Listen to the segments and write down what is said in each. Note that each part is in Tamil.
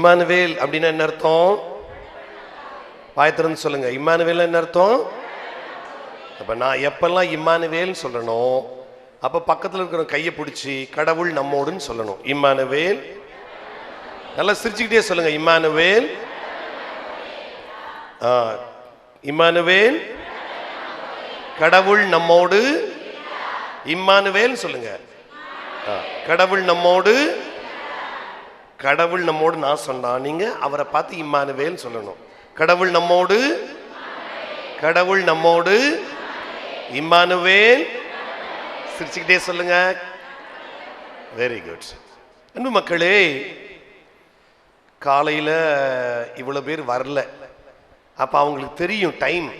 இம்மானுவேல் அப்படின்னா என்ன அர்த்தம்? வாயத்திறந்து சொல்லுங்க. இம்மானுவேல் என்ன அர்த்தம்? அப்ப நான் எப்பெல்லாம் இம்மானுவேல் சொல்லணும் அப்ப பக்கத்துல இருக்கிற கையை பிடிச்சி கடவுள் நம்மோடுன்னு சொல்லணும். இம்மானுவேல். நல்லா சிரிச்சுக்கிட்டே சொல்லுங்க. இம்மானுவேல். இம்மானுவேல். கடவுள் நம்மோடு. இம்மானுவேல் சொல்லுங்க. கடவுள் நம்மோடு. கடவுள் நம்மோடு நான் சொன்னான். நீங்க அவரை பார்த்து இம்மானுவேல் சொல்லணும். கடவுள் நம்மோடு கடவுள் நம்மோடு இம்மானுவேல் சிரிச்சுக்கிட்டே சொல்லுங்க. வெரி குட் அன்பு மக்களே காலையில் இவ்வளோ பேர் வரல. அப்போ அவங்களுக்கு தெரியும் டைம்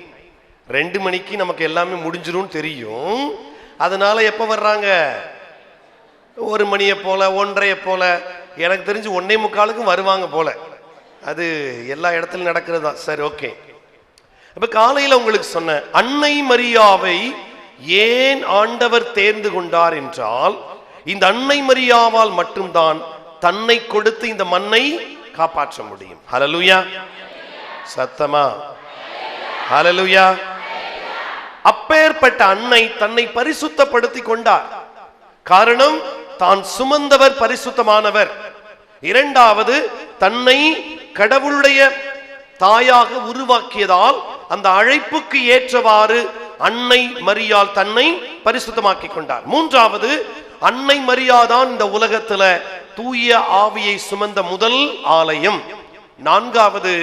ரெண்டு மணிக்கு நமக்கு எல்லாமே முடிஞ்சிரும் தெரியும். அதனால எப்போ வர்றாங்க? ஒரு மணியை போல ஒன்றரையை போல. எனக்கு தெரிஞ்சு ஒன்னே முக்காலுக்கும் வருவாங்க போல. அது எல்லா இடத்துலையும் நடக்கிறது தான். சரி ஓகே. இப்போ காலையில் உங்களுக்கு சொன்ன அன்னை மரியாவை ஏன் ஆண்டவர் தேர்ந்து கொண்டார் என்றால் இந்த அன்னை மரியாவால் மட்டும்தான் தன்னை கொடுத்து இந்த மண்ணை காப்பாற்ற முடியும். ஹலலுயா சத்தமா? ஹலலுயா அப்பேற்பட்ட அன்னை தன்னை பரிசுத்தப்படுத்தி கொண்டார். காரணம் தான் சுமந்தவர் பரிசுத்தமானவர். இரண்டாவது தன்னை கடவுளுடைய தாயாக உருவாக்கியதால் அந்த அழைப்புக்கு ஏற்றவாறு அன்னை மரியால் தன்னை பரிசுத்தமாக்கி கொண்டார். மூன்றாவது அன்னை மரியாதான் இந்த உலகத்துல தூய ஆவியை சுமந்த முதல் ஆலயம். நான்காவது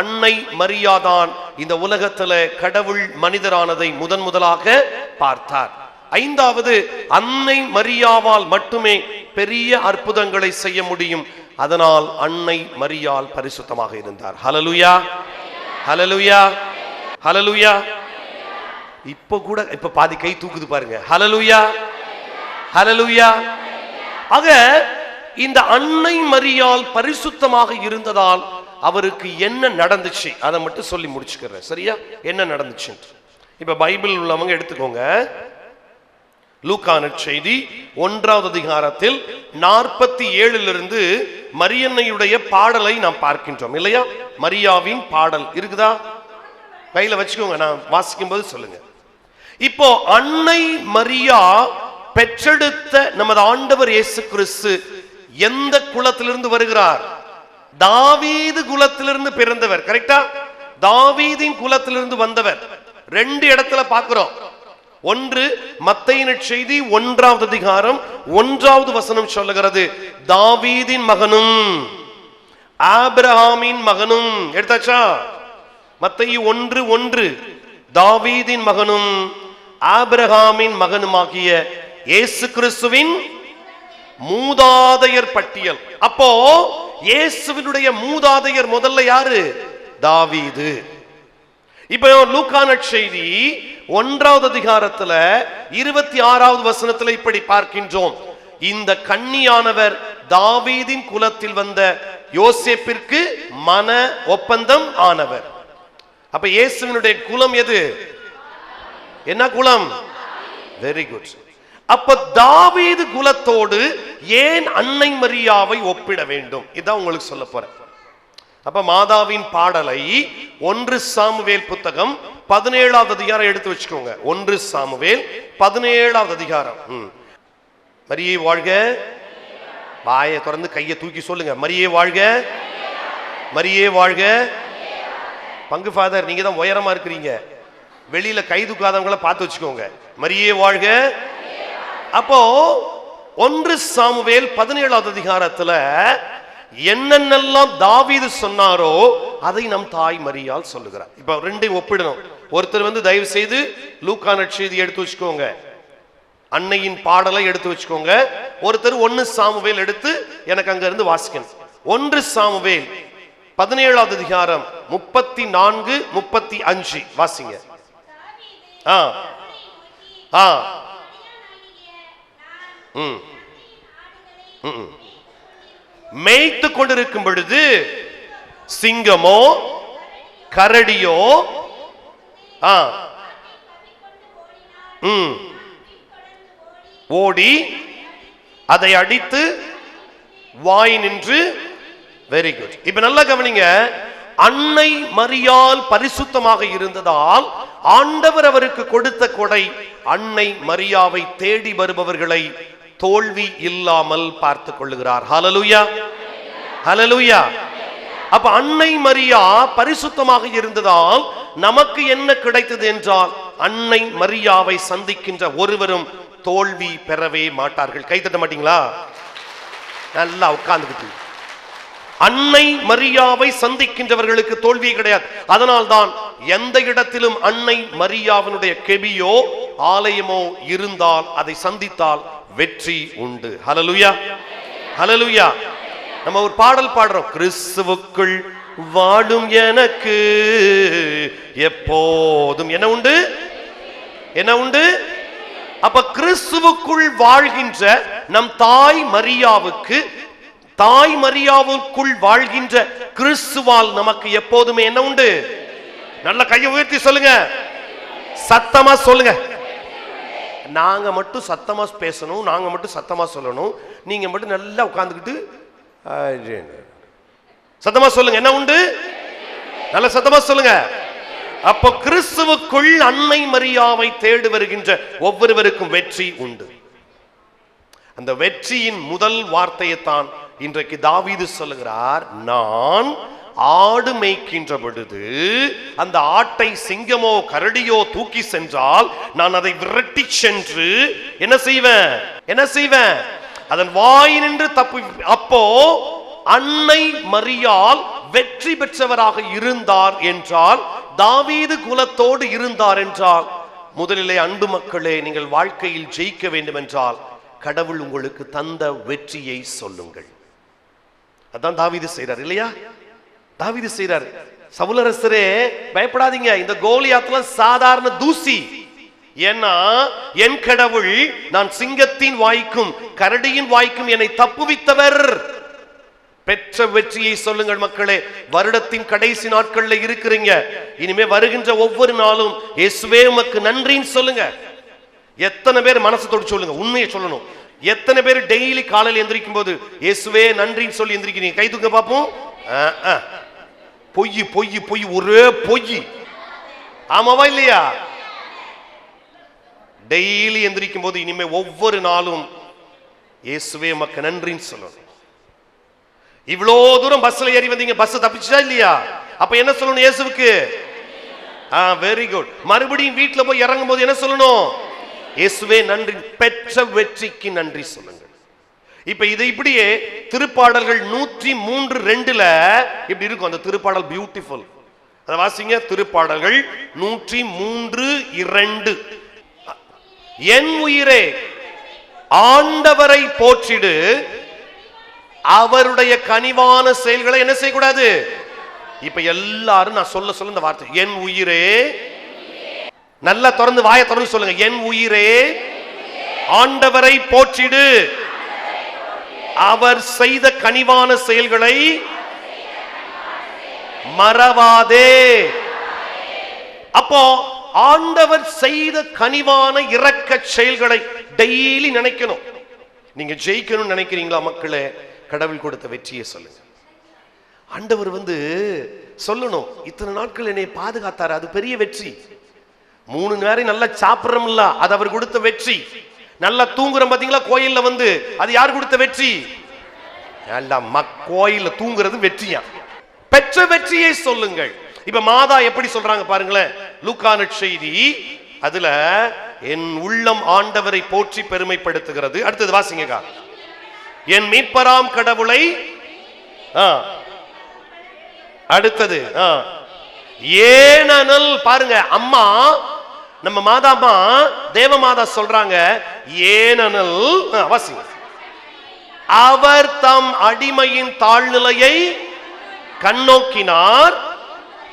அன்னை மரியாதான் இந்த உலகத்துல கடவுள் மனிதரானதை முதன் முதலாக பார்த்தார். ஐந்தாவது அன்னை மரியாவால் மட்டுமே பெரிய அற்புதங்களை செய்ய முடியும். அதனால் அன்னை மரியால் பரிசுத்தமாக இருந்தார். ஹலலுயா ஹலலுயா ஹலலுயா இப்போ கூட இப்ப பாதி கை தூக்குது பாருங்க. ஹலலுயா ஹலலுயா ஆக இந்த அன்னை மரியால் பரிசுத்தமாக இருந்ததால் அவருக்கு என்ன நடந்துச்சு? அதை மட்டும் சொல்லி முடிச்சுக்கிறேன். சரியா? என்ன நடந்துச்சு இப்ப பைபிள் உள்ளவங்க எடுத்துக்கோங்க. லூக்கான செய்தி ஒன்றாவது அதிகாரத்தில் நாற்பத்தி ஏழிலிருந்து மரியன்னையுடைய பாடலை நாம் பார்க்கின்றோம் இல்லையா? மரியாவின் பாடல் இருக்குதா? கையில வச்சுக்கோங்க நான் வாசிக்கும் போது சொல்லுங்க. இப்போ அன்னை மரியா பெற்றெடுத்த நமது ஆண்டவர் இயேசு கிறிஸ்து எந்த குலத்திலிருந்து வருகிறார்? தாவீது குலத்திலிருந்து பிறந்தவர் கரெக்டா தாவீதின் குலத்திலிருந்து வந்தவர். ரெண்டு இடத்துல பார்க்கிறோம். ஒன்று மத்தையின செய்தி ஒன்றாவது அதிகாரம் ஒன்றாவது வசனம் சொல்லுகிறது. தாவீதின் மகனும் ஆபிரஹாமின் மகனும். எடுத்தாச்சா? மத்தையு ஒன்று ஒன்று. தாவீதின் மகனும் ஆபிரகாமின் மகனுமாகிய இயேசு கிறிஸ்துவின் மூதாதையர் பட்டியல். அப்போ இயேசுவினுடைய மூதாதையர் முதல்ல யாரு? தாவீது. இப்போ லூக்கான செய்தி ஒன்றாவது அதிகாரத்துல இருபத்தி ஆறாவது வசனத்துல இப்படி பார்க்கின்றோம். இந்த கன்னியானவர் தாவீதின் குலத்தில் வந்த யோசேப்பிற்கு மன ஒப்பந்தம் ஆனவர். அப்ப இயேசுவினுடைய குலம் எது? என்ன குலம்? வெரி குட் அப்ப தாவீது குலத்தோடு ஏன் அன்னை மரியாவை ஒப்பிட வேண்டும்? இதான் உங்களுக்கு சொல்ல போறேன். அப்ப மாதாவின் பாடலை ஒன்று சாமுவேல் புத்தகம் பதினேழாவது அதிகாரம் எடுத்து வச்சுக்கோங்க. ஒன்று சாமுவேல் பதினேழாவது அதிகாரம். ம். மரியே வாழ்க. வாயை திறந்து கையை தூக்கி சொல்லுங்க. மரியே வாழ்க. மரியே வாழ்க. பங்கு ஃபாதர் நீங்க தான் உயரமா இருக்கிறீங்க. வெளியில கை தூக்காதவங்கள பார்த்து வச்சுக்கோங்க. மரியே வாழ்க. அப்போ ஒன்று சாமுவேல் பதினேழாவது அதிகாரத்துல என்னென்னலாம் தாவீது சொன்னாரோ அதை நம் தாய் மரியால் சொல்லுகிறார். இப்ப ரெண்டையும் ஒப்பிடணும். ஒருத்தர் வந்து தயவு செய்து லூக்கான செய்தி எடுத்து வச்சுக்கோங்க. அன்னையின் பாடலை எடுத்து வச்சுக்கோங்க. ஒருத்தர் ஒன்னு சாமுவேல் எடுத்து எனக்கு அங்க இருந்து வாசிக்கணும். ஒன்று சாமுவேல் பதினேழாவது அதிகாரம் முப்பத்தி நான்கு முப்பத்தி அஞ்சு வாசிங்க. ஆ. ஆ. ம். ம், ம். மேய்த்து கொண்டிருக்கும் பொழுது சிங்கமோ கரடியோ ஆ ம் ஓடி அதை அடித்து வாய் நின்று வெரி குட் இப்ப நல்லா கவனிங்க அன்னை மரியால் பரிசுத்தமாக இருந்ததால் ஆண்டவர் அவருக்கு கொடுத்த கொடை அன்னை மரியாவை தேடி வருபவர்களை தோல்வி இல்லாமல் பார்த்து கொள்ளுகிறார். ஹலலுயா ஹலலுயா அப்ப அன்னை மரியா பரிசுத்தமாக இருந்ததால் நமக்கு என்ன கிடைத்தது என்றால் அன்னை மரியாவை சந்திக்கின்ற ஒருவரும் தோல்வி பெறவே மாட்டார்கள். கை தட்ட மாட்டீங்களா? நல்லா உட்கார்ந்துக்கிட்டு. அன்னை மரியாவை சந்திக்கின்றவர்களுக்கு தோல்வி கிடையாது. அதனால்தான் எந்த இடத்திலும் அன்னை மரியாவினுடைய கெபியோ ஆலயமோ இருந்தால் அதை சந்தித்தால் வெற்றி உண்டு. ஹலலுயா ஹலலுயா நம்ம ஒரு பாடல் பாடுறோம். கிறிஸ்துவுக்குள் வாடும் எனக்கு எப்போதும் என்ன உண்டு? என்ன உண்டு? அப்ப கிறிஸ்துவுக்குள் வாழ்கின்ற நம் தாய் மரியாவுக்கு தாய் மரியாவுக்குள் வாழ்கின்ற கிறிஸ்துவால் நமக்கு எப்போதுமே என்ன உண்டு? நல்ல கையை உயர்த்தி சொல்லுங்க. சத்தமா சொல்லுங்க. நாங்க மட்டும் சத்தமா பேசணும் நாங்க மட்டும் சத்தமா சொல்லணும். நீங்க மட்டும் நல்லா உட்காந்துக்கிட்டு சத்தமா சொல்லுங்க என்ன உண்டு? நல்ல சத்தமா சொல்லுங்க. அப்போ கிறிஸ்துவுக்குள் அன்னை மரியாவை தேடி வருகின்ற ஒவ்வொருவருக்கும் வெற்றி உண்டு. அந்த வெற்றியின் முதல் வார்த்தையைத்தான் இன்றைக்கு தாவீது சொல்லுகிறார் நான் ஆடு மேய்க்கின்ற பொழுது அந்த ஆட்டை சிங்கமோ கரடியோ தூக்கி சென்றால் நான் அதை விரட்டி சென்று என்ன செய்வேன்? என்ன செய்வேன்? அதன் வாய் நின்று தப்பு. அப்போ அன்னை மரியால் வெற்றி பெற்றவராக இருந்தார் என்றால் தாவீது குலத்தோடு இருந்தார் என்றால் முதலிலே அன்பு மக்களே நீங்கள் வாழ்க்கையில் ஜெயிக்க வேண்டும் என்றால் கடவுள் உங்களுக்கு தந்த வெற்றியை சொல்லுங்கள். அதான் தாவீது செய்றார் இல்லையா? தாவிது செய்றார். சவுலரசரே பயப்படாதீங்க. இந்த கோலியாத்துல சாதாரண தூசி. ஏன்னா என் கடவுள் நான் சிங்கத்தின் வாய்க்கும் கரடியின் வாய்க்கும் என்னை தப்புவித்தவர். பெற்ற வெற்றியை சொல்லுங்கள் மக்களே. வருடத்தின் கடைசி நாட்கள்ல இருக்கிறீங்க. இனிமே வருகின்ற ஒவ்வொரு நாளும் இயேசுவே உமக்கு நன்றின்னு சொல்லுங்க. எத்தனை பேர் மனசு மனசத்தோடு சொல்லுங்க. உண்மையை சொல்லணும். எத்தனை பேர் டெய்லி காலையில் எந்திரிக்கும் போது இயேசுவே நன்றின்னு சொல்லி எந்திரிக்கிறீங்க. கை தூக்க பார்ப்போம். பொய் பொய் பொய் ஒரே பொய். ஆமாவா இல்லையா? டெய்லி எந்திரிக்கும் போது இனிமே ஒவ்வொரு நாளும் இயேசுவே மக்கள் நன்றின்னு சொல்லணும். இவ்வளோ தூரம் பஸ்ல ஏறி வந்தீங்க பஸ் தப்பிச்சா இல்லையா? அப்ப என்ன சொல்லணும் இயேசுவுக்கு? ஆ வெரி குட் மறுபடியும் வீட்ல போய் இறங்கும் போது என்ன சொல்லணும்? இயேசுவே நன்றி பெற்ற வெற்றிக்கு நன்றி சொல்லுங்க. இப்ப இது இப்படியே திருப்பாடல்கள் நூற்றி மூன்று ரெண்டுல இப்படி இருக்கும். அந்த திருப்பாடல் பியூட்டிஃபுல் அதை வாசிங்க. திருப்பாடல்கள் நூற்றி மூன்று இரண்டு. என் உயிரே ஆண்டவரை போற்றிடு. அவருடைய கனிவான செயல்களை என்ன செய்யக்கூடாது? இப்ப எல்லாரும் நான் சொல்ல சொல்ல இந்த வார்த்தை. என் உயிரே நல்லா திறந்து வாயை திறந்து சொல்லுங்க. என் உயிரே ஆண்டவரை போற்றிடு. அவர் செய்த கனிவான செயல்களை மறவாதே. அப்போ ஆண்டவர் செய்த கனிவான இரக்க செயல்களை டெய்லி நினைக்கணும். நீங்க ஜெயிக்கணும்னு நினைக்கிறீங்களா மக்களே? கடவுள் கொடுத்த வெற்றியை சொல்லுங்க. ஆண்டவர் வந்து சொல்லணும் இத்தனை நாட்கள் என்னை பாதுகாத்தாரு அது பெரிய வெற்றி. மூணு நேரம் நல்லா சாப்பிட்றோம்ல அது அவர் கொடுத்த வெற்றி. நல்லா தூங்குறோம் பாத்தீங்களா கோயில்ல வந்து. அது யார் கொடுத்த வெற்றி? நல்லா கோயில்ல தூங்குறது வெற்றியா? பெற்ற வெற்றியை சொல்லுங்கள். இப்ப மாதா எப்படி சொல்றாங்க பாருங்களேன். லூக்கான செய்தி அதுல என் உள்ளம் ஆண்டவரை போற்றி பெருமைப்படுத்துகிறது. அடுத்தது வாசிங்கக்கா என் மீட்பராம் கடவுளை ஆ. அடுத்தது ஆ. பாருங்க அம்மா நம்ம மாதாமா தேவ மாதா சொல்றாங்க ஏனெனில் அவசியம் வாசிங்க. அவர் தம் அடிமையின் தாழ்நிலையை கண்ணோக்கினார்.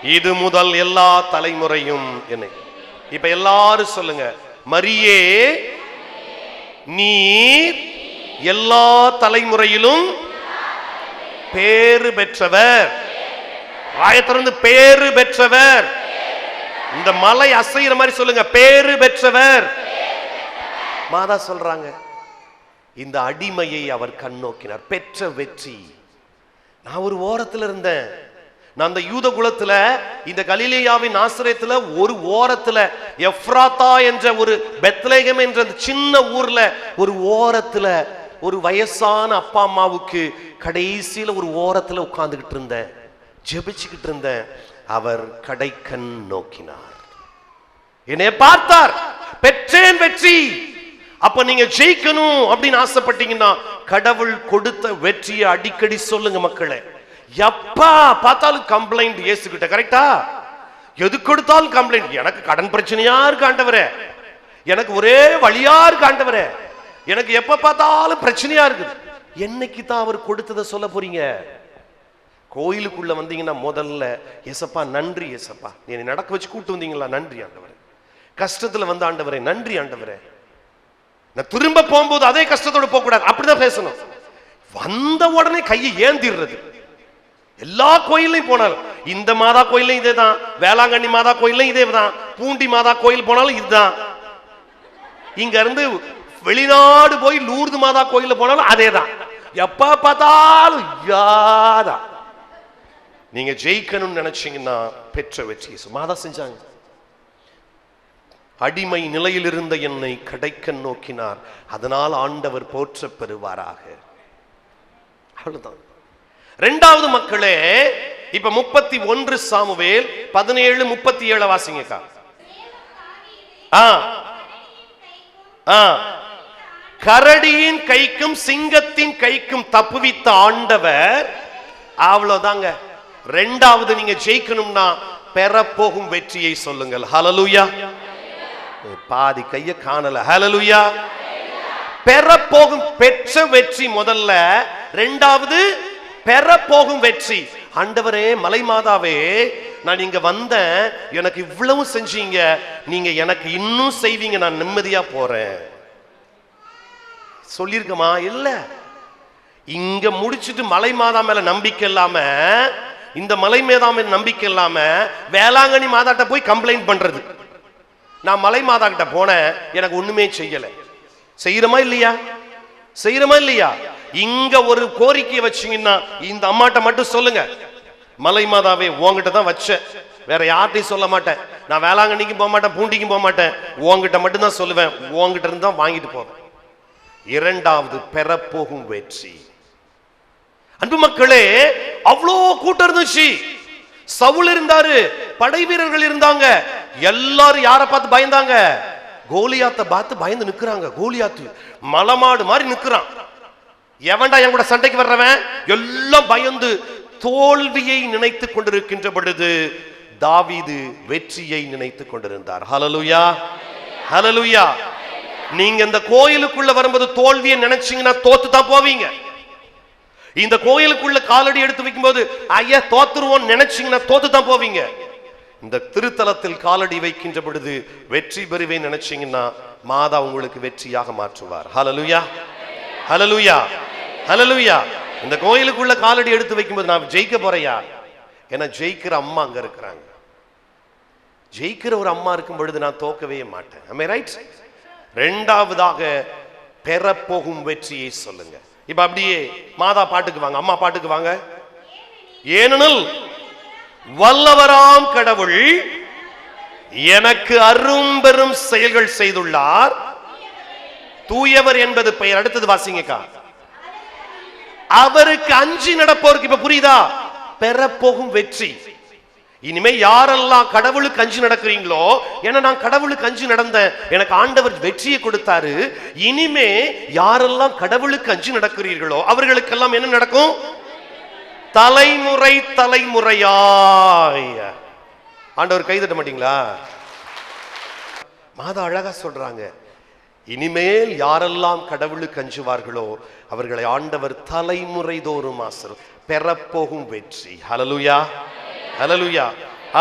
இது முதல் எல்லா தலைமுறையும் என்னை. இப்ப எல்லாரும் சொல்லுங்க மரியே நீர் எல்லா தலைமுறையிலும் பேறு பெற்றவர். ஆயத்திறந்து பேறு பெற்றவர். இந்த மலை அசைகிற மாதிரி சொல்லுங்க பேரு பெற்றவர். மாதா சொல்றாங்க இந்த அடிமையை அவர் கண்ணோக்கினார் பெற்ற வெற்றி. நான் ஒரு ஓரத்துல இருந்தேன். நான் அந்த யூத குலத்துல இந்த கலிலேயாவின் ஆசிரியத்துல ஒரு ஓரத்துல எஃப்ராத்தா என்ற ஒரு பெத்லேகம் என்ற அந்த சின்ன ஊர்ல ஒரு ஓரத்துல ஒரு வயசான அப்பா அம்மாவுக்கு கடைசியில ஒரு ஓரத்துல உட்கார்ந்துகிட்டு இருந்தேன். ஜெபிச்சுக்கிட்டு இருந்தேன். அவர் கடைக்கண் நோக்கினார். என்னை பார்த்தார் பெற்றேன் வெற்றி. அப்ப நீங்க ஜெயிக்கணும் அப்படின்னு ஆசைப்பட்டீங்கன்னா கடவுள் கொடுத்த வெற்றியை அடிக்கடி சொல்லுங்க மக்களே. எப்பா பார்த்தாலும் கம்ப்ளைண்ட் ஏசுகிட்ட கரெக்டா எது கொடுத்தாலும் கம்ப்ளைண்ட் எனக்கு கடன் பிரச்சனையா இருக்கு ஆண்டவரே. எனக்கு ஒரே வழியா இருக்கு ஆண்டவரே. எனக்கு எப்ப பார்த்தாலும் பிரச்சனையா இருக்குது. என்னைக்கு தான் அவர் கொடுத்ததை சொல்ல போறீங்க? கோயிலுக்குள்ள வந்தீங்கன்னா முதல்ல எசப்பா நன்றி எசப்பா நீ என்னை நடக்க வச்சு கூட்டு வந்தீங்களா? நன்றி ஆண்டவரே. கஷ்டத்துல வந்த ஆண்டவரே நன்றி ஆண்டவரே. நான் திரும்ப போகும்போது அதே கஷ்டத்தோட போக கூடாது அப்படிதான் பேசணும். வந்த உடனே கையை ஏந்திடுறது. எல்லா கோயிலையும் போனாலும் இந்த மாதா கோயிலும் இதே தான் வேளாங்கண்ணி மாதா கோயிலும் இதே தான் பூண்டி மாதா கோயில் போனாலும் இதுதான். இங்க இருந்து வெளிநாடு போய் லூர்து மாதா கோயில்ல போனாலும் அதே தான் எப்ப பார்த்தாலும் யாதான் நீங்க ஜெயிக்கணும்னு நினைச்சீங்கன்னா பெற்ற வெற்றி. சும்மாதான் செஞ்சாங்க. அடிமை நிலையில் இருந்த என்னை கடைக்க நோக்கினார். அதனால் ஆண்டவர் போற்ற பெறுவாராக அவ்வளவுதான். ரெண்டாவது மக்களே இப்ப முப்பத்தி ஒன்று சாமுவேல் பதினேழு முப்பத்தி ஏழு வாசிங்கக்கா. கரடியின் கைக்கும் சிங்கத்தின் கைக்கும் தப்புவித்த ஆண்டவர் அவ்வளவுதாங்க. ரெண்டாவது நீங்க ஜெயிக்கணும்னா பெறப்போகும் வெற்றியை சொல்லுங்கள். ஹலலுயா பாதி கைய காணல. ஹலலுயா பெறப்போகும் பெற்ற வெற்றி முதல்ல. ரெண்டாவது பெறப்போகும் வெற்றி. ஆண்டவரே மலை மாதாவே நான் இங்க வந்தேன். எனக்கு இவ்வளவு செஞ்சீங்க. நீங்க எனக்கு இன்னும் செய்வீங்க. நான் நிம்மதியா போறேன். சொல்லியிருக்கமா? இல்ல. இங்க முடிச்சிட்டு மலை மாதா மேல நம்பிக்கை இல்லாம இந்த மலை மேதா நம்பிக்கை இல்லாம வேளாங்கண்ணி மாதாட்ட போய் கம்ப்ளைண்ட் பண்றது. நான் மலை மாதா கிட்ட போனேன் எனக்கு ஒண்ணுமே செய்யல. செய்யறமா இல்லையா? செய்யறமா இல்லையா? இங்க ஒரு கோரிக்கையை வச்சீங்கன்னா இந்த அம்மாட்ட மட்டும் சொல்லுங்க. மலை மாதாவே உங்ககிட்ட தான் வச்சேன். வேற யார்ட்டையும் சொல்ல மாட்டேன். நான் வேளாங்கண்ணிக்கும் போக மாட்டேன் பூண்டிக்கும் போக மாட்டேன். உங்ககிட்ட மட்டும் தான் சொல்லுவேன். உங்ககிட்ட இருந்து தான் வாங்கிட்டு போவேன். இரண்டாவது பெறப்போகும் வெற்றி. அன்பு மக்களே அவ்வளோ கூட்டம் இருந்துச்சு. சவுல் இருந்தாரு படை வீரர்கள் இருந்தாங்க. எல்லாரும் யாரை பார்த்து பயந்தாங்க? கோலியாத்த பார்த்து பயந்து நிக்கிறாங்க கோலியாத்து. மலமாடு மாதிரி நிக்கிறான். எவன்டா என் கூட சண்டைக்கு வர்றவன்? எல்லாம் பயந்து தோல்வியை நினைத்துக் கொண்டிருக்கின்ற பொழுது தாவீது வெற்றியை நினைத்துக் கொண்டிருந்தார். ஹலலுயா ஹலலுயா நீங்க இந்த கோயிலுக்குள்ள வரும்போது தோல்வியை நினைச்சீங்கன்னா தோத்து தான் போவீங்க. இந்த கோயிலுக்குள்ள காலடி எடுத்து வைக்கும்போது ஐயா தோத்துருவோம் நினைச்சீங்கன்னா தோத்து தான் போவீங்க. இந்த திருத்தலத்தில் காலடி வைக்கின்ற பொழுது வெற்றி பெறுவேன் நினைச்சீங்கன்னா மாதா உங்களுக்கு வெற்றியாக மாற்றுவார். ஹலலுயா ஹலலுயா ஹலலுயா இந்த கோயிலுக்குள்ள காலடி எடுத்து வைக்கும்போது நான் ஜெயிக்க போறையா ஏன்னா ஜெயிக்கிற அம்மா அங்க இருக்கிறாங்க. ஜெயிக்கிற ஒரு அம்மா இருக்கும் பொழுது நான் தோக்கவே மாட்டேன். ரைட் ரெண்டாவதாக பெறப்போகும் வெற்றியை சொல்லுங்க. இப்ப அப்படியே மாதா பாட்டுக்கு வாங்க அம்மா பாட்டுக்கு வாங்க. ஏனெனில் வல்லவராம் கடவுள் எனக்கு அரும்பெரும் செயல்கள் செய்துள்ளார். தூயவர் என்பது பெயர். அடுத்தது வாசிங்கக்கா. அவருக்கு அஞ்சு நடப்போருக்கு இப்ப புரியுதா? பெறப்போகும் வெற்றி. இனிமே யாரெல்லாம் கடவுளுக்கு அஞ்சு நடக்கிறீங்களோ ஏன்னா நான் கடவுளுக்கு அஞ்சு நடந்தேன் எனக்கு ஆண்டவர் வெற்றியை கொடுத்தாரு இனிமே யாரெல்லாம் கடவுளுக்கு அஞ்சு நடக்கிறீர்களோ அவர்களுக்கெல்லாம் என்ன நடக்கும்? தலைமுறை தலைமுறையாய். ஆண்டவர் கைதட்ட மாட்டீங்களா? மாதா அழகா சொல்றாங்க இனிமேல் யாரெல்லாம் கடவுளுக்கு அஞ்சுவார்களோ அவர்களை ஆண்டவர் தலைமுறை தோறும் ஆசிர் பெறப்போகும் வெற்றி. ஹலலுயா ஹலலுயா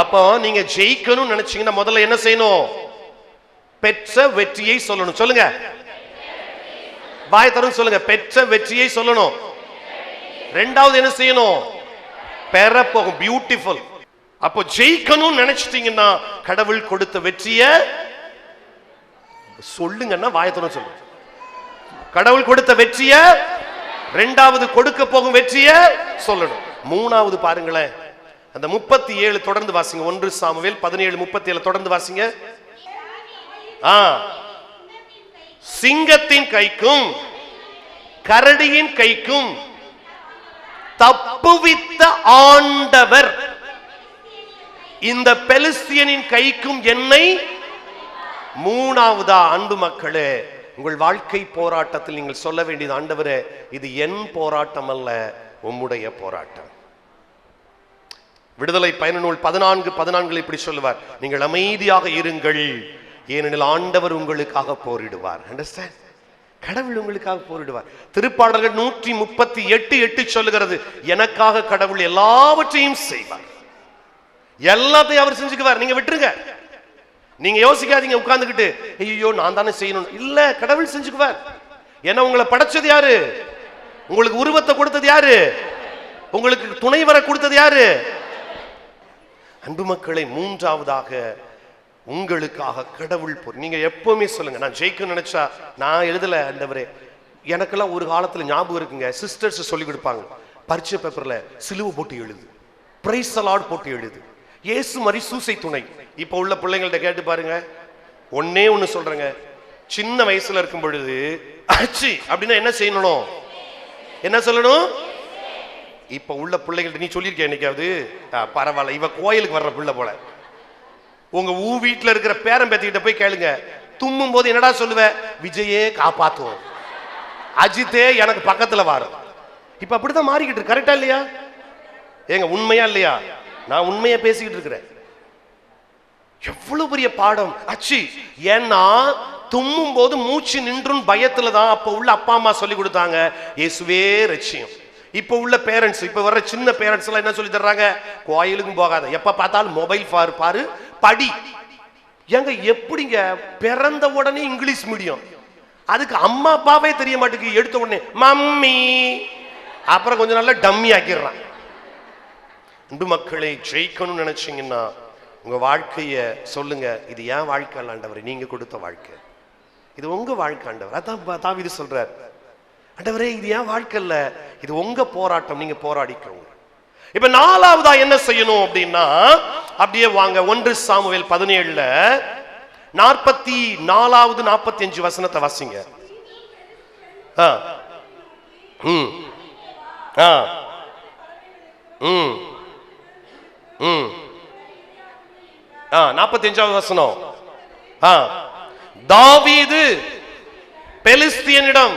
அப்போ நீங்க ஜெயிக்கணும்னு நினைச்சீங்கன்னா முதல்ல என்ன செய்யணும்? பெற்ற வெற்றியை சொல்லணும். சொல்லுங்க. வாய் தரும் சொல்லுங்க. பெற்ற வெற்றியை சொல்லணும். ரெண்டாவது என்ன செய்யணும்? பெற போகும். பியூட்டிஃபுல் அப்போ ஜெயிக்கணும்னு நினைச்சிட்டீங்கன்னா கடவுள் கொடுத்த வெற்றியை சொல்லுங்கன்னா வாயத்தனம் சொல்லுங்க. கடவுள் கொடுத்த வெற்றிய ரெண்டாவது கொடுக்க போகும் வெற்றிய சொல்லணும். மூணாவது பாருங்களேன். அந்த முப்பத்தி ஏழு தொடர்ந்து வாசிங்க. ஒன்று சாமுவேல் பதினேழு முப்பத்தி ஏழு தொடர்ந்து வாசிங்க. ஆ. சிங்கத்தின் கைக்கும் கரடியின் கைக்கும் தப்புவித்த ஆண்டவர். இந்த பெலிஸ்தியனின் கைக்கும் என்னை மூணாவதா? அன்பு மக்களே உங்கள் வாழ்க்கை போராட்டத்தில் நீங்கள் சொல்ல வேண்டியது ஆண்டவரே இது என் போராட்டம் அல்ல உம்முடைய போராட்டம். விடுதலை பயண நூல் பதினான்கு பதினான்கு இப்படி சொல்லுவார். நீங்கள் அமைதியாக இருங்கள். ஏனெனில் ஆண்டவர் உங்களுக்காக போரிடுவார். அண்டர்ஸ்டாண்ட் கடவுள் உங்களுக்காக போரிடுவார். திருப்பாடல்கள் நூற்றி முப்பத்தி எட்டு எட்டு சொல்லுகிறது எனக்காக கடவுள் எல்லாவற்றையும் செய்வார். எல்லாத்தையும் அவர் செஞ்சுக்குவார். நீங்க விட்டுருங்க. நீங்க யோசிக்காதீங்க உட்கார்ந்துகிட்டு ஐயோ நான் தானே செய்யணும். இல்ல கடவுள் செஞ்சுக்குவார். ஏன்னா உங்களை படைச்சது யாரு? உங்களுக்கு உருவத்தை கொடுத்தது யாரு? உங்களுக்கு துணைவரை கொடுத்தது யாரு? அன்பு மக்களை மூன்றாவதாக உங்களுக்காக கடவுள் போர் நீங்க எப்பவுமே சொல்லுங்க நான் ஜெயிக்கணும்னு நினைச்சா நான் எழுதல அந்தவரே எனக்கெல்லாம் ஒரு காலத்துல ஞாபகம் இருக்குங்க சிஸ்டர்ஸ் சொல்லி கொடுப்பாங்க பரிச்சை பேப்பர்ல சிலுவை போட்டு எழுது பிரைஸ் அலாட் போட்டு எழுது. இயேசு மாதிரி சூசை துணை. இப்ப உள்ள பிள்ளைங்கள்ட்ட கேட்டு பாருங்க ஒன்னே ஒண்ணு சொல்றேங்க. சின்ன வயசுல இருக்கும் பொழுது அச்சி அப்படின்னா என்ன செய்யணும்? என்ன சொல்லணும்? இப்ப உள்ள பிள்ளைகள்ட்ட நீ சொல்லியிருக்கிய என்னைக்காவது? பரவாயில்ல இவ கோயிலுக்கு வர்ற பிள்ளை போல. உங்க ஊ வீட்டுல இருக்கிற பேரன் பேத்திக்கிட்ட போய் கேளுங்க. தும்மும் போது என்னடா சொல்லுவ? விஜயே காப்பாத்துவோம். அஜித்தே எனக்கு பக்கத்துல வாரும் இப்ப அப்படிதான் மாறிக்கிட்டு இருக்கு. கரெக்டா இல்லையா? ஏங்க உண்மையா இல்லையா? நான் உண்மையா பேசிக்கிட்டு இருக்கிறேன். எவ்வளவு பெரிய பாடம். அச்சி ஏன்னா தும்மும் போது மூச்சு நின்றும் பயத்துல தான் அப்ப உள்ள அப்பா அம்மா சொல்லி கொடுத்தாங்க. இயேசுவே ரட்சியம். இப்ப உள்ள பேரண்ட்ஸ் இப்ப வர்ற சின்ன பேரண்ட்ஸ் எல்லாம் என்ன சொல்லி தர்றாங்க? கோயிலுக்கும் போகாத. எப்ப பார்த்தாலும் மொபைல் பாரு பாரு படி. ஏங்க எப்படிங்க? பிறந்த உடனே இங்கிலீஷ் மீடியம். அதுக்கு அம்மா அப்பாவே தெரிய மாட்டேங்குது. எடுத்த உடனே மம்மி. அப்புறம் கொஞ்சம் நல்லா டம்மி ஆக்கிடுறான். அன்பு மக்களை ஜெயிக்கணும்னு நினைச்சீங்கன்னா உங்க வாழ்க்கைய சொல்லுங்க. இது ஏன் வாழ்க்கை ஆண்டவர் நீங்க கொடுத்த வாழ்க்கை. இது உங்க வாழ்க்கை ஆண்டவர். அதான் பா- தாவீது சொல்றார். அண்டவரே இது ஏன் வாழ்க்கை இது உங்க போராட்டம் நீங்க போராடிக்கோங்க. இப்ப நாலாவதா என்ன செய்யணும் அப்படின்னா அப்படியே வாங்க ஒன்று சாமுவேல் பதினேழுல நாற்பத்தி நாலாவது நாற்பத்தி அஞ்சு வசனத்தை வாசிங்க நாற்பத்தி அஞ்சாவது வசனம். தாவீது பெலிஸ்தியனிடம்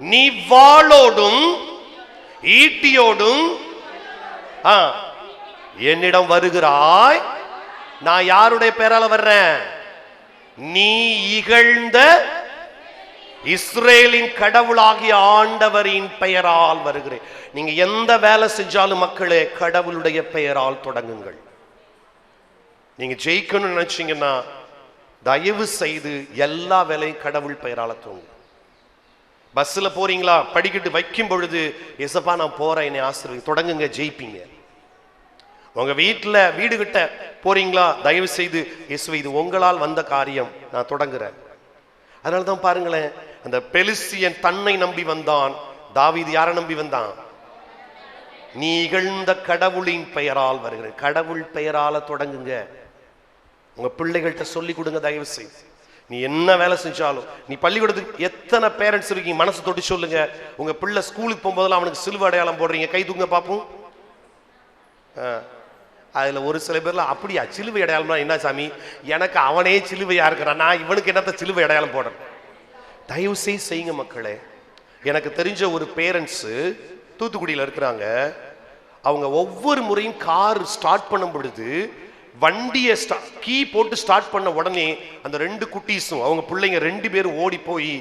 நீ வாளோடும் ஈட்டியோடும் ஆ என்னிடம் வருகிறாய். நான் யாருடைய பேரால வர்றேன்? நீ இகழ்ந்த இஸ்ரேலின் கடவுளாகிய ஆண்டவரின் பெயரால் வருகிறேன். நீங்க எந்த வேலை செஞ்சாலும் மக்களே கடவுளுடைய பெயரால் தொடங்குங்கள். நீங்க ஜெயிக்கணும்னு நினைச்சீங்கன்னா தயவு செய்து எல்லா வேலையும் கடவுள் பெயரால தூங்கும் பஸ்ல போறீங்களா? படிக்கட்டு வைக்கும் பொழுது எசப்பா நான் போறேன் என்னை ஆசிரியர் தொடங்குங்க ஜெயிப்பீங்க. உங்க வீட்டில் வீடு கிட்ட போறீங்களா? தயவு செய்து இயேசுவை இது உங்களால் வந்த காரியம். நான் தொடங்குறேன். அதனால தான் பாருங்களேன் அந்த பெலிசியன் தன்னை நம்பி வந்தான். தாவீது யாரை நம்பி வந்தான்? நீ இகழ்ந்த கடவுளின் பெயரால் வருகிறேன் கடவுள் பெயரால தொடங்குங்க. உங்க பிள்ளைகள்கிட்ட சொல்லி கொடுங்க தயவு செய்து. நீ என்ன வேலை செஞ்சாலும் நீ பள்ளிக்கூடத்துக்கு எத்தனை பேரண்ட்ஸ் இருக்கீங்க மனசு தொட்டு சொல்லுங்க. உங்க பிள்ளை ஸ்கூலுக்கு போகும்போதெல்லாம் அவனுக்கு சிலுவை அடையாளம் போடுறீங்க. கை தூங்க பார்ப்போம் ஆ. ஒரு சில பேர்ல அப்படியா சிலுவை அடையாளம்னா என்ன சாமி? எனக்கு அவனே சிலுவையா இருக்கிறான். நான் இவனுக்கு என்னத்த சிலுவை அடையாளம் போடுறேன்? தயவு செய்து செய்யுங்க மக்களே. எனக்கு தெரிஞ்ச ஒரு பேரண்ட்ஸு தூத்துக்குடியில் இருக்கிறாங்க. அவங்க ஒவ்வொரு முறையும் கார் ஸ்டார்ட் பண்ணும் பொழுது வண்டியை ஸ்டா கீ போட்டு ஸ்டார்ட் பண்ண உடனே அந்த ரெண்டு குட்டீஸும் அவங்க பிள்ளைங்க ரெண்டு பேரும் ஓடி போய்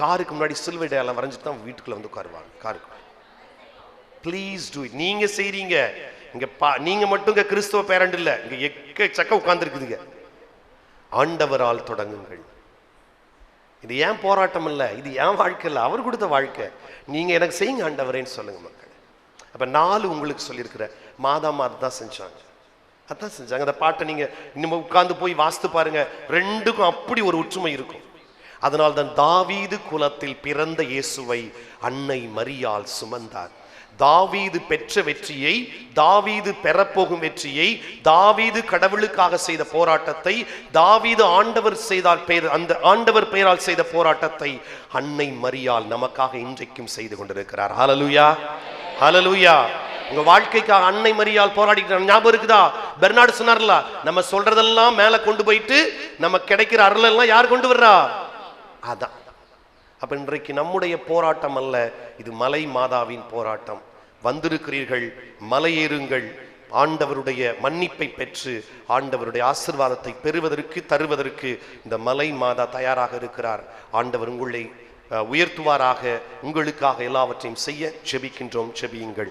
காருக்கு முன்னாடி சிலுவை டேலாம் வரைஞ்சிட்டு தான் வீட்டுக்குள்ள வந்து உட்காருவாங்க காருக்கு. ப்ளீஸ் டூ இட் நீங்க செய்றீங்க. இங்க பா நீங்க மட்டும் இங்க கிறிஸ்தவ பேரண்ட் இல்ல. இங்க எக்கச்சக்க உட்கார்ந்துருக்குதுங்க. ஆண்டவரால் தொடங்குங்கள். இது ஏன் போராட்டம் இல்லை? இது ஏன் வாழ்க்கை இல்லை? அவர் கொடுத்த வாழ்க்கை. நீங்க எனக்கு செய்யுங்க ஆண்டவரேன்னு சொல்லுங்க மக்கள். அப்ப நாலு உங்களுக்கு சொல்லியிருக்கிற மாதம் தான் செஞ்சாங்க. அதான் செஞ்சாங்க. அந்த பாட்டை நீங்க இன்னும் உட்கார்ந்து போய் வாசித்து பாருங்க. ரெண்டுக்கும் அப்படி ஒரு ஒற்றுமை இருக்கும். அதனால் தான் தாவீது குலத்தில் பிறந்த இயேசுவை அன்னை மரியால் சுமந்தார். தாவீது பெற்ற வெற்றியை தாவீது பெறப்போகும் வெற்றியை தாவீது கடவுளுக்காக செய்த போராட்டத்தை தாவீது ஆண்டவர் செய்தால் பெயர் அந்த ஆண்டவர் பெயரால் செய்த போராட்டத்தை அன்னை மரியால் நமக்காக இன்றைக்கும் செய்து கொண்டிருக்கிறார். ஹலலுயா ஹலலுயா உங்க வாழ்க்கைக்காக அன்னை மரியாள் போராடிக்கிறாங்க ஞாபகம் இருக்குதா? பெர்னாடு சொன்னார்ல நம்ம சொல்றதெல்லாம் மேல கொண்டு போயிட்டு நம்ம கிடைக்கிற அருள் எல்லாம் யார் கொண்டு வர்றா? அதான். அப்ப இன்றைக்கு நம்முடைய போராட்டம் அல்ல இது மலை மாதாவின் போராட்டம். வந்திருக்கிறீர்கள் மலையேறுங்கள். ஆண்டவருடைய மன்னிப்பை பெற்று ஆண்டவருடைய ஆசிர்வாதத்தை பெறுவதற்கு தருவதற்கு இந்த மலை மாதா தயாராக இருக்கிறார். ஆண்டவர் உங்களை உயர்த்துவாராக உங்களுக்காக எல்லாவற்றையும் செய்ய செபிக்கின்றோம் செபியுங்கள்.